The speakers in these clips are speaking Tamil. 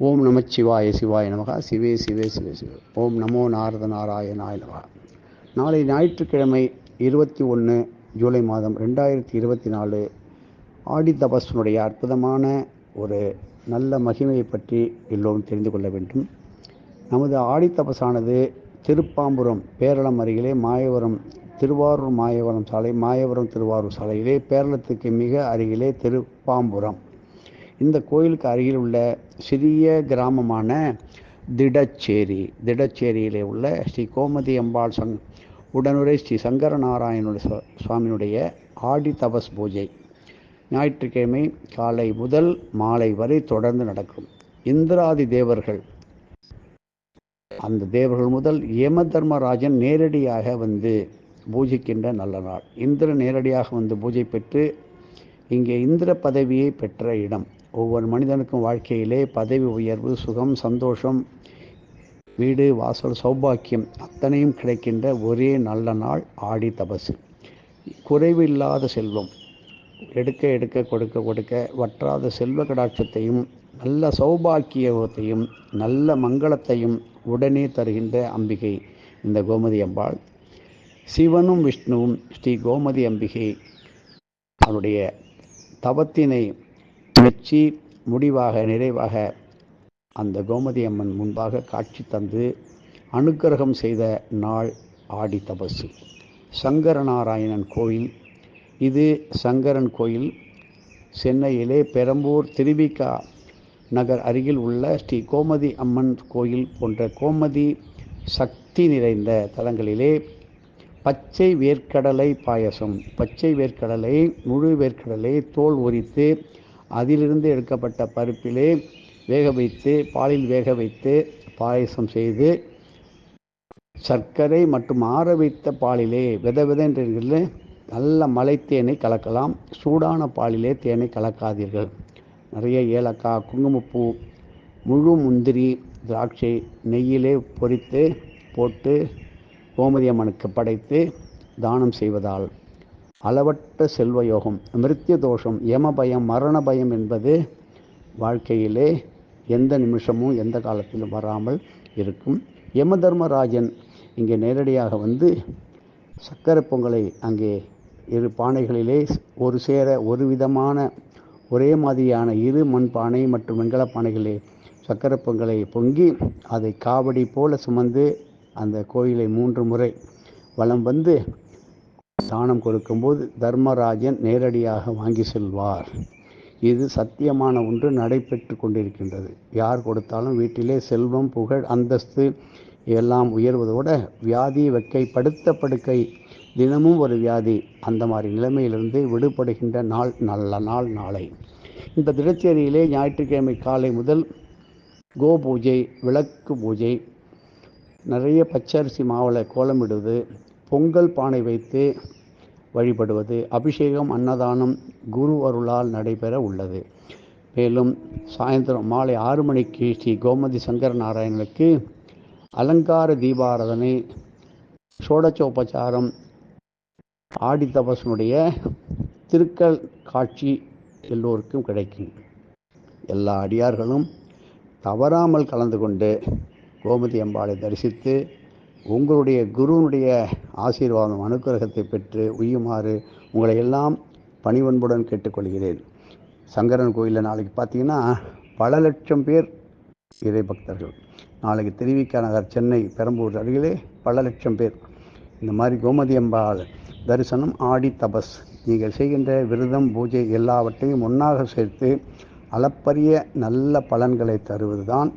ஓம் நம சிவாய நமகா. சிவே சிவே சிவே சிவே. ஓம் நமோ நாரத நாராயணாய நமகா. நாளை ஞாயிற்றுக்கிழமை இருபத்தி ஒன்று ஜூலை மாதம் ரெண்டாயிரத்தி இருபத்தி நாலு ஆடி தபஸ்வனுடைய அற்புதமான ஒரு நல்ல மகிமையை பற்றி எல்லோரும் தெரிந்து கொள்ள வேண்டும். நமது ஆடி தபஸானது திருப்பாம்புரம் பேரளம் அருகிலே மாயவரம் திருவாரூர் மாயவரம் சாலை மாயவரம் திருவாரூர் சாலையிலே பேரளத்துக்கு மிக அருகிலே திருப்பாம்புரம். இந்த கோயிலுக்கு அருகில் உள்ள சிறிய கிராமமான திடச்சேரி திடச்சேரியிலே உள்ள ஸ்ரீ கோமதி அம்பாள் சங் உடனுரை ஸ்ரீ சங்கர நாராயணனுடைய சுவா- சுவாமியினுடைய ஆடி தபஸ் பூஜை. ஞாயிற்றுக்கிழமை காலை முதல் மாலை வரை தொடர்ந்து நடக்கும். இந்திராதி தேவர்கள். அந்த தேவர்கள் முதல் யம தர்மராஜன் நேரடியாக வந்து பூஜிக்கின்ற நல்ல நாள். இந்திர நேரடியாக வந்து பூஜை பெற்று இங்கே இந்திர பதவியை பெற்ற இடம். ஒவ்வொரு மனிதனுக்கும் வாழ்க்கையிலே பதவி உயர்வு சுகம் சந்தோஷம் வீடு வாசல் சௌபாக்கியம் அத்தனையும் கிடைக்கின்ற ஒரே நல்ல நாள் ஆடி தபசு. குறைவு இல்லாத செல்வம். எடுக்க எடுக்க கொடுக்க கொடுக்க வற்றாத செல்வ கடாட்சத்தையும் நல்ல சௌபாக்கியத்தையும் நல்ல மங்களத்தையும் உடனே தருகின்ற அம்பிகை இந்த கோமதி அம்பாள். சிவனும் விஷ்ணுவும் ஸ்ரீ கோமதி அம்பிகை அவருடைய தவத்தினை வெற்றி முடிவாக நிறைவாக அந்த கோமதி அம்மன் முன்பாக காட்சி தந்து அனுக்கிரகம் செய்த நாள் ஆடி தபசு. சங்கரநாராயணன் கோயில். இது சங்கரன் கோயில். சென்னையிலே பெரம்பூர் திருவிக்கா நகர் அருகில் உள்ள ஸ்ரீ கோமதி அம்மன் கோயில் போன்ற கோமதி சக்தி நிறைந்த தலங்களிலே பச்சை வேர்க்கடலை பாயசம். பச்சை வேர்க்கடலை முழு வேர்க்கடலை தோல் உரித்து அதிலிருந்து எடுக்கப்பட்ட பருப்பிலே வேக வைத்து பாலில் வேக வைத்து பாயசம் செய்து சர்க்கரை மற்றும் ஆற வைத்த பாலிலே வித விதென்று நல்ல மலை தேனை கலக்கலாம். சூடான பாலிலே தேனை கலக்காதீர்கள். நிறைய ஏலக்காய் குங்குமப்பூ முழு முந்திரி திராட்சை நெய்யிலே பொரித்து போட்டு கோமதி அம்மனுக்கு படைத்து தானம் செய்வதால். அளவற்ற செல்வ யோகம் தோஷம் யம பயம் மரண பயம் என்பது வாழ்க்கையிலே எந்த நிமிஷமும் எந்த காலத்திலும் வராமல் இருக்கும். யம தர்மராஜன் இங்கே நேரடியாக வந்து சக்கரை பொங்கலை அங்கே இரு பானைகளிலே ஒரு சேர ஒரு விதமான ஒரே மாதிரியான இரு மண் பானை மற்றும் வெண்கல பானைகளே சக்கரை பொங்கலை பொங்கி அதை காவடி போல சுமந்து அந்த கோயிலை மூன்று முறை வலம் வந்து தானம் கொடுக்கும்போது தர்மராஜன் நேரடியாக வாங்கி செல்வார். இது சத்தியமான ஒன்று நடைபெற்று கொண்டிருக்கின்றது. யார் கொடுத்தாலும் வீட்டிலே செல்வம் புகழ் அந்தஸ்து எல்லாம் உயர்வதோட வியாதி வெக்கை படுத்த படுக்கை தினமும் ஒரு வியாதி. அந்த மாதிரி நிலைமையிலிருந்து விடுபடுகின்ற நாள் நல்ல நாள் நாளை. இந்த தினச்சேரியிலே ஞாயிற்றுக்கிழமை காலை முதல் கோ பூஜை விளக்கு பூஜை நிறைய பச்சரிசி மாவில் கோலமிடுவது பொங்கல் பானை வைத்து வழிபடுவது அபிஷேகம் அன்னதானம் குரு அருளால் நடைபெற உள்ளது. மேலும் சாயந்தரம் மாலை ஆறு மணிக்கு ஸ்ரீ கோமதி சங்கர நாராயணனுக்கு அலங்கார தீபாராதனை சோடச்சோபச்சாரம் ஆடி தபசனுடைய திருக்கல் காட்சி எல்லோருக்கும் கிடைக்கும். எல்லா அடியார்களும் தவறாமல் கலந்து கொண்டு கோமதி அம்பாளை தரிசித்து உங்களுடைய குருவனுடைய ஆசீர்வாதம் அனுக்கிரகத்தை பெற்று உய்யுமாறு உங்களை எல்லாம் பணிவன்புடன் கேட்டுக்கொள்கிறேன். சங்கரன் கோயிலில் நாளைக்கு பார்த்தீங்கன்னா பல லட்சம் பேர் இறை பக்தர்கள். நாளைக்கு திருவிக்கா நகர் சென்னை பெரம்பூர் அருகிலே பல லட்சம் பேர். இந்த மாதிரி கோமதி அம்பாள் தரிசனம் ஆடி தபஸ். நீங்கள் செய்கின்ற விரதம் பூஜை எல்லாவற்றையும் ஒன்றாக சேர்த்து அளப்பரிய நல்ல பலன்களை தருவதுதான்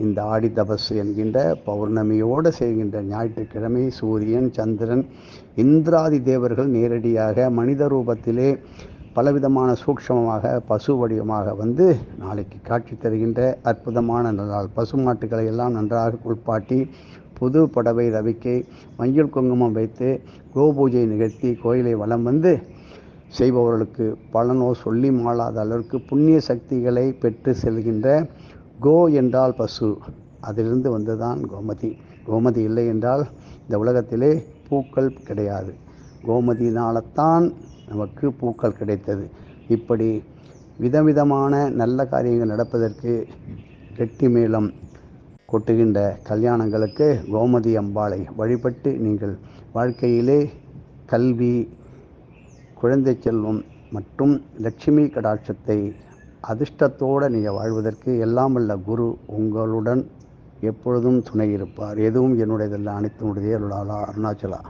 இந்த ஆடி தபசு என்கின்ற பௌர்ணமியோடு செய்கின்ற ஞாயிற்றுக்கிழமை சூரியன் சந்திரன் இந்திராதி தேவர்கள் நேரடியாக மனித ரூபத்திலே பலவிதமான சூக்ஷமமாக பசு வடிவமாக வந்து நாளைக்கு காட்சி தருகின்ற அற்புதமான நாள். பசுமாட்டுகளை எல்லாம் நன்றாக குளிப்பாட்டி புது புடவை ரவிக்கை மஞ்சள் குங்குமம் வைத்து கோபூஜை நிகழ்த்தி கோயிலை வலம் வந்து செய்பவர்களுக்கு பலனோ சொல்லி மாளாத அளவிற்கு புண்ணிய சக்திகளை பெற்று செல்கின்ற கோ என்றால் பசு. அதிலிருந்து வந்ததுதான் கோமதி. கோமதி இல்லை என்றால் இந்த உலகத்திலே பூக்கள் கிடையாது. கோமதியினால்தான் நமக்கு பூக்கள் கிடைத்தது. இப்படி விதவிதமான நல்ல காரியங்கள் நடப்பதற்கு கெட்டி மேளம் கொட்டுகின்ற கல்யாணங்களுக்கு கோமதி அம்பாளை வழிபட்டு நீங்கள் வாழ்க்கையிலே கல்வி குழந்தை செல்வம் மற்றும் லட்சுமி கடாட்சத்தை அதிர்ஷ்டத்தோடு நீங்கள் வாழ்வதற்கு எல்லாம் அல்ல குரு உங்களுடன் எப்பொழுதும் துணை இருப்பார். எதுவும் என்னுடையதல்ல அனைத்தினுடைய அருளாளா அருணாச்சலா.